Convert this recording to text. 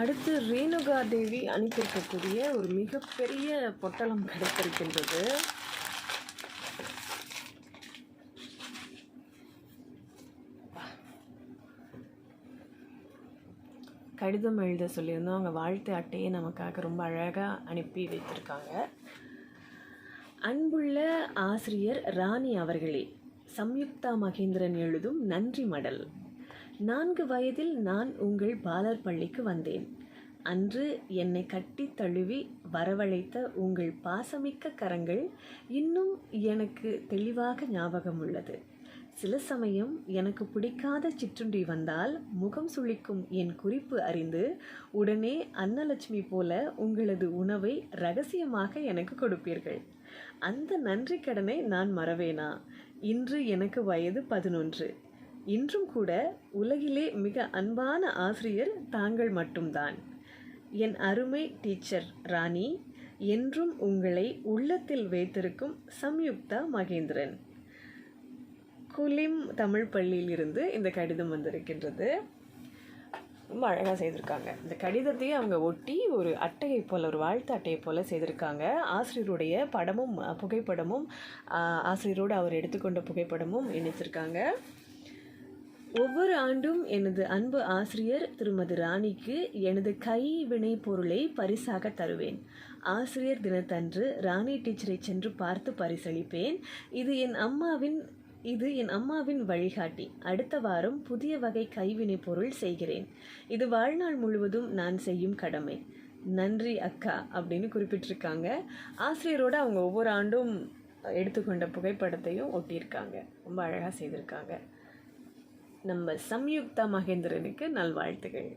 அடுத்து ரேணுகா தேவி அனுப்பியிருக்கக்கூடிய ஒரு மிகப்பெரிய பொட்டலம் கிடைத்திருக்கின்றது. கடிதம் எழுத சொல்லியிருந்தோம். அவங்க வாழ்த்து அட்டையை நமக்காக ரொம்ப அழகாக அனுப்பி வைத்திருக்காங்க. அன்புள்ள ஆசிரியர் ராணி அவர்களே சம்யுக்தா மகேந்திரன் எழுதும் நன்றி மடல். நான்கு வயதில் நான் உங்கள் பாலர் பள்ளிக்கு வந்தேன். அன்று என்னை கட்டி தழுவி வரவழைத்த உங்கள் பாசமிக்க கரங்கள் இன்னும் எனக்கு தெளிவாக ஞாபகம் உள்ளது. சில சமயம் எனக்கு பிடிக்காத சிற்றுண்டி வந்தால் முகம் சுளிக்கும் என் குறிப்பு அறிந்து உடனே அன்னலட்சுமி போல உங்களது உணவை ரகசியமாக எனக்கு கொடுப்பீர்கள். அந்த நன்றி கடனை நான் மறவேனா? இன்று எனக்கு வயது பதினொன்று. இன்றும் கூட உலகிலே மிக அன்பான ஆசிரியர் தாங்கள் மட்டும்தான். என் அருமை டீச்சர் ராணி என்றும் உங்களை உள்ளத்தில் வைத்திருக்கும் சம்யுக்தா மகேந்திரன். குலிம் தமிழ் பள்ளியிலிருந்து இந்த கடிதம் வந்திருக்கின்றது. ரொம்ப அழகாக செய்திருக்காங்க. இந்த கடிதத்தையே அவங்க ஒட்டி ஒரு அட்டையை போல் ஒரு வாழ்த்து அட்டையை போல் செய்திருக்காங்க. ஆசிரியருடைய படமும் புகைப்படமும் ஆசிரியரோடு அவர் எடுத்துக்கொண்ட புகைப்படமும் இணைச்சிருக்காங்க ஒவ்வொரு ஆண்டும் எனது அன்பு ஆசிரியர் திருமதி ராணிக்கு எனது கைவினை பொருளை பரிசாக தருவேன். ஆசிரியர் தினத்தன்று ராணி டீச்சரை சென்று பார்த்து பரிசளிப்பேன். இது என் அம்மாவின் இது என் அம்மாவின் வழிகாட்டி. அடுத்த வாரம் புதிய வகை கைவினை பொருள் செய்கிறேன். இது வாழ்நாள் முழுவதும் நான் செய்யும் கடமை. நன்றி அக்கா அப்படின்னு குறிப்பிட்டிருக்காங்க. ஆசிரியரோடு அவங்க ஒவ்வொரு ஆண்டும் எடுத்துக்கொண்ட புகைப்படத்தையும் ஒட்டியிருக்காங்க. ரொம்ப அழகாக செய்திருக்காங்க. நம்ம சம்யுக்தா மகேந்திரனுக்கு நல்வாழ்த்துகள்.